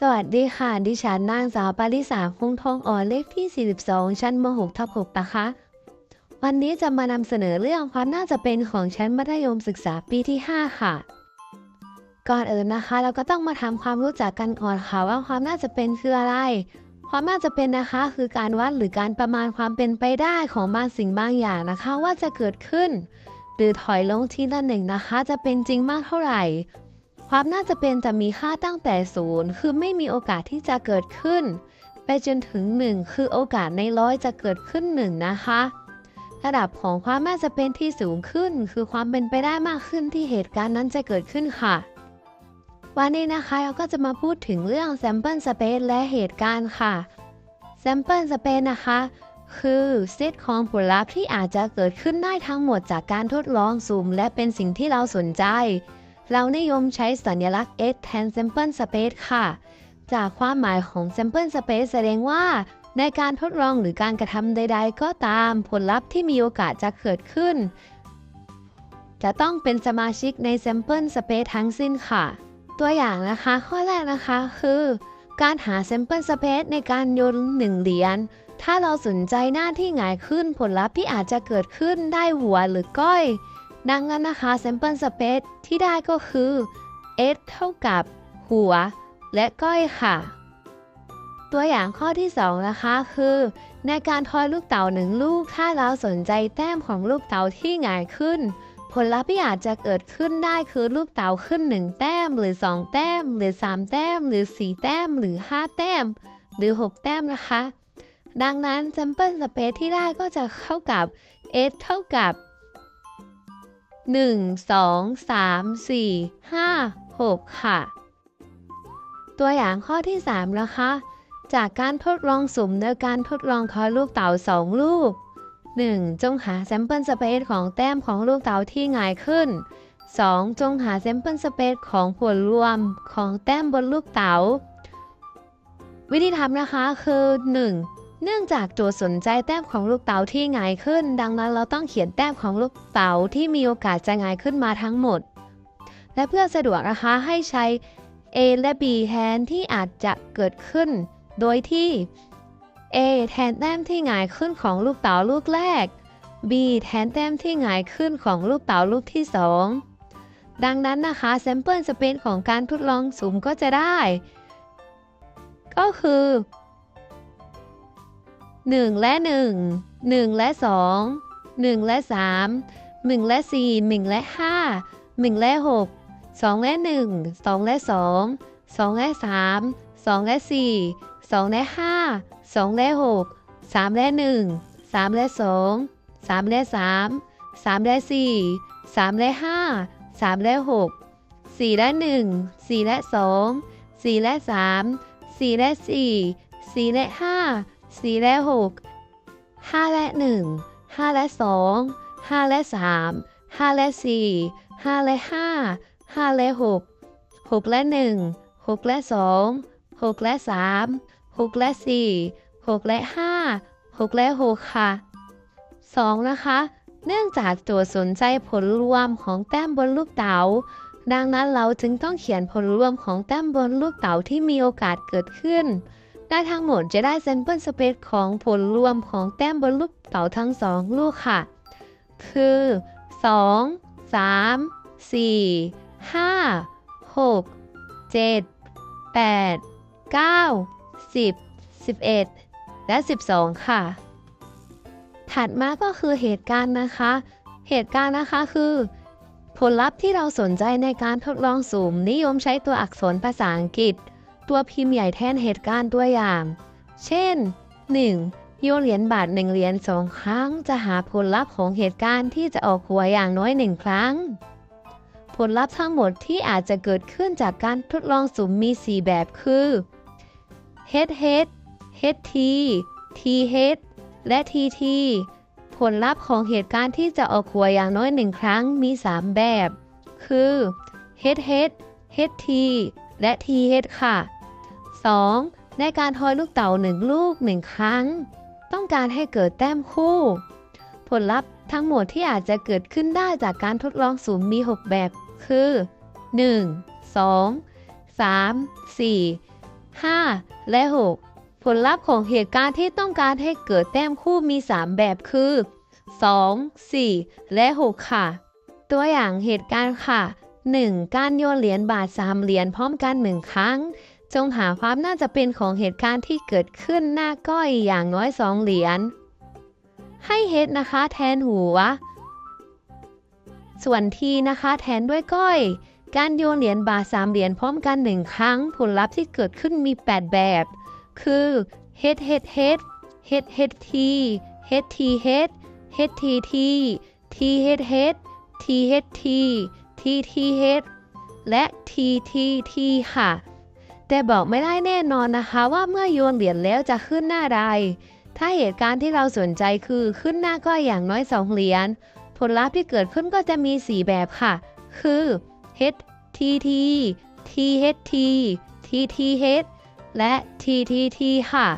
สวัสดีค่ะ ดิฉันนางสาวปาริสาคงทองอ่อนเลขที่ 42 ชั้นม .6 ทับ6นะคะ วันนี้จะมานำเสนอเรื่องความน่าจะเป็นของชั้นมัธยมศึกษาปีที่ 5 ค่ะ ก่อนอื่นนะคะ เราก็ต้องมาทำความรู้จักกันก่อนค่ะว่าความน่าจะเป็นคืออะไร ความน่าจะเป็นนะคะ คือการวัดหรือการประมาณความเป็นไปได้ของบางสิ่งบางอย่างนะคะ ว่าจะเกิดขึ้น หรือถอยลงทีละหนึ่งนะคะ จะเป็นจริงมากเท่าไหร่ ความน่าจะเป็นจะมีค่าตั้งแต่ศูนย์คือไม่มีโอกาสที่จะเกิดขึ้น ไปจนถึง 1 คือโอกาสในร้อยจะเกิดขึ้น 1 นะคะ ระดับของความน่าจะเป็นที่สูงขึ้น คือความเป็นไปได้มากขึ้นที่เหตุการณ์นั้นจะเกิดขึ้นค่ะวันนี้นะคะเราก็จะมาพูดถึงเรื่อง sample space และเหตุการณ์ค่ะ sample space นะคะ คือเซตของผลลัพธ์ที่อาจจะเกิดขึ้นได้ทั้งหมดจากการทดลองซูมและเป็นสิ่งที่เราสนใจ เรานิยมใช้สัญลักษณ์ x แทน sample space ค่ะ จากความหมายของ sample space แสดงว่า ในการทดลองหรือการกระทำใด ๆ ก็ตามผลลัพธ์ที่มีโอกาสจะเกิดขึ้น จะต้องเป็นสมาชิกใน sample space ทั้งสิ้นค่ะ ตัวอย่างนะคะ ข้อแรกนะคะคือ การหา sample space ในการโยนหนึ่งเหรียญถ้าเราสนใจหน้าที่หงายขึ้นผลลัพธ์ที่อาจจะเกิดขึ้นได้หัวหรือก้อย ดังนั้นนะคะ sample space ที่ได้ก็คือ s เท่ากับ หัว และก้อยค่ะ ตัวอย่างข้อที่ 2 นะคะคือ ในการทอยลูกเต๋าหนึ่งลูก ถ้าเราสนใจแต้มของลูกเต๋าที่หงายขึ้น ผลลัพธ์ที่อาจจะเกิดขึ้นได้คือลูกเต๋าขึ้น 1 แต้ม หรือ 2 แต้ม หรือ 3 แต้ม หรือ 4 แต้ม หรือ 5 แต้ม หรือ 6 แต้มนะคะ ดังนั้น sample space ที่ได้ก็จะเข้ากับ s เท่ากับ 1 2 3 4 5 6 ค่ะ ตัวอย่างข้อที่ 3 นะคะ จากการทดลองสุ่มในการทดลองทอยลูกเต๋า2 ลูก 1. จงหา sample space ของแต้มของลูกเต๋าที่หงายขึ้น 2. จงหา sample space ของผลรวมของแต้มบนลูกเต๋า วิธีทำนะคะคือ 1. เนื่องจากโจทย์สนใจแต้มของลูกเต๋าที่หงายขึ้น ดังนั้นเราต้องเขียนแต้มของลูกเต๋าที่มีโอกาสจะหงายขึ้นมาทั้งหมด และเพื่อสะดวกนะคะให้ใช้ A และ B แทนที่อาจจะเกิดขึ้น โดยที่ A แทนแต้มที่หงายขึ้นของลูกเต๋าลูกแรก B แทนแต้มที่หงายขึ้นของลูกเต๋าลูกที่ 2 ดังนั้นนะคะ sample space ของการทดลองสุ่มก็จะได้ ก็คือ 1 และ 1 1 และ 2 1 และ 3 1 และ 4 1 และ 5 1 และ 6 2 และ 1 2 และ 2 2 และ 3 2 และ 4 2 และ 5 2 และ 6 3 และ 1 3 และ 2 3 และ 3 3 และ 4 3 และ 5 3 และ 6 4 และ 1 4 และ 2 4 และ 3 4 และ 4 4 และ 5 4 และ 6 5 และ 1 5 และ 2 5 และ 3 5 และ 4 5 และ 5 5 และ 6 6 และ 1 6 และ 2 6 และ 3 6 และ 4 6 และ 5 6 และ 6 ค่ะ 2. นะคะ เนื่องจากโจทย์สนใจผลรวมของแต้มบนลูกเต๋า ดังนั้นเราจึงต้องเขียนผลรวมของแต้มบนลูกเต๋าที่มีโอกาสเกิดขึ้น ได้ทั้งหมดจะได้ sample space ของผลรวมของแต้มบนลูกเต๋าทั้งสองลูกค่ะ คือ 2 3 4 5 6 7 8 9 10 11 และ 12 ค่ะ ถัดมาก็คือเหตุการณ์นะคะ เหตุการณ์นะคะคือ ผลลัพธ์ที่เราสนใจในการทดลองสุ่มนิยมใช้ตัวอักษรภาษาอังกฤษ ตัวพิมพ์ใหญ่แทนเหตุการณ์ตัวอย่าง เช่น 1. โยนเหรียญบาทหนึ่งเหรียญสองครั้ง จะหาผลลัพธ์ของเหตุการณ์ที่จะออกหัวอย่างน้อยหนึ่งครั้ง ผลลัพธ์ทั้งหมดที่อาจจะเกิดขึ้นจากการทดลองสุ่มมี 4 แบบคือ head head head t t head และ tt ผลลัพธ์ของเหตุการณ์ที่จะออกหัวอย่างน้อยหนึ่งครั้งมี 3 แบบ คือ head head head t และ t head ค่ะ 2. ในการทอยลูกเต๋าหนึ่งลูกหนึ่งครั้ง ต้องการให้เกิดแต้มคู่ ผลลัพธ์ทั้งหมดที่อาจจะเกิดขึ้นได้จากการทดลองสุ่มมี 6 แบบ คือ 1 2 3 4 5 และ 6 ผลลัพธ์ของเหตุการณ์ที่ต้องการให้เกิดแต้มคู่มี 3 แบบคือ 2 4 และ 6 ค่ะ ตัวอย่างเหตุการณ์ค่ะ 1. การโยนเหรียญบาท3เหรียญพร้อมกัน1ครั้ง จงหาความน่าจะเป็นของเหตุการณ์ที่เกิดขึ้นหน้าก้อยอย่างน้อย2เหรียญ ให้เฮดนะคะแทนหัว ส่วนทีนะคะแทนด้วยก้อย การโยนเหรียญบาทสามเหรียญพร้อมกันหนึ่งครั้ง ผลลัพธ์ที่เกิดขึ้นมี 8 แบบ คือเฮดเฮดเฮดเฮดเฮดทีเฮดทีเฮดเฮดทีทีทีเฮดเฮดทีเฮดที ทีทีเฮดและทีทีทีค่ะ แต่บอกไม่ได้แน่นอนนะคะว่าเมื่อโยนเหรียญแล้วจะขึ้นหน้าใด ถ้าเหตุการณ์ที่เราสนใจคือขึ้นหน้าก้อยอย่างน้อยสองเหรียญ ผลลัพธ์ที่เกิดขึ้นก็จะมี 4 แบบค่ะ คือ H T T T H T T T H และ T T T ค่ะ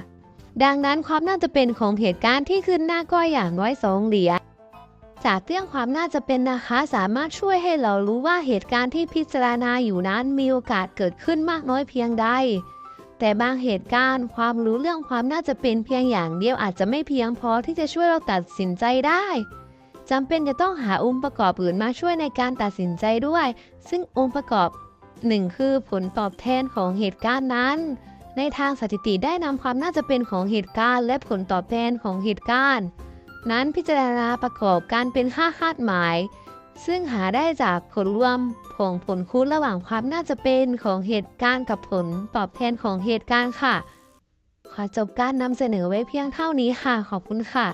ดังนั้นความน่าจะเป็นของเหตุการณ์ที่ขึ้นหน้าก้อยอย่างน้อยสองเหรียญ จากเรื่องความน่าจะเป็นนะคะ สามารถช่วยให้เรารู้ว่าเหตุการณ์ที่พิจารณาอยู่นั้นมีโอกาสเกิดขึ้นมากน้อยเพียงใด แต่บางเหตุการณ์ความรู้เรื่องความน่าจะเป็นเพียงอย่างเดียวอาจจะไม่เพียงพอที่จะช่วยเราตัดสินใจได้จำเป็นจะต้องหาองค์ประกอบอื่นมาช่วยในการตัดสินใจด้วย ซึ่งองค์ประกอบหนึ่งคือผลตอบแทนของเหตุการณ์นั้น ในทางสถิติได้นำความน่าจะเป็นของเหตุการณ์ และผลตอบแทนของเหตุการณ์ นั้นพิจารณาประกอบการเป็นค่าคาดหมาย ซึ่งหาได้จากผลรวมของผลคูณระหว่างความน่าจะเป็นของเหตุการณ์กับผลตอบแทนของเหตุการณ์ค่ะ ขอจบการนำเสนอไว้เพียงเท่านี้ค่ะ ขอบคุณค่ะ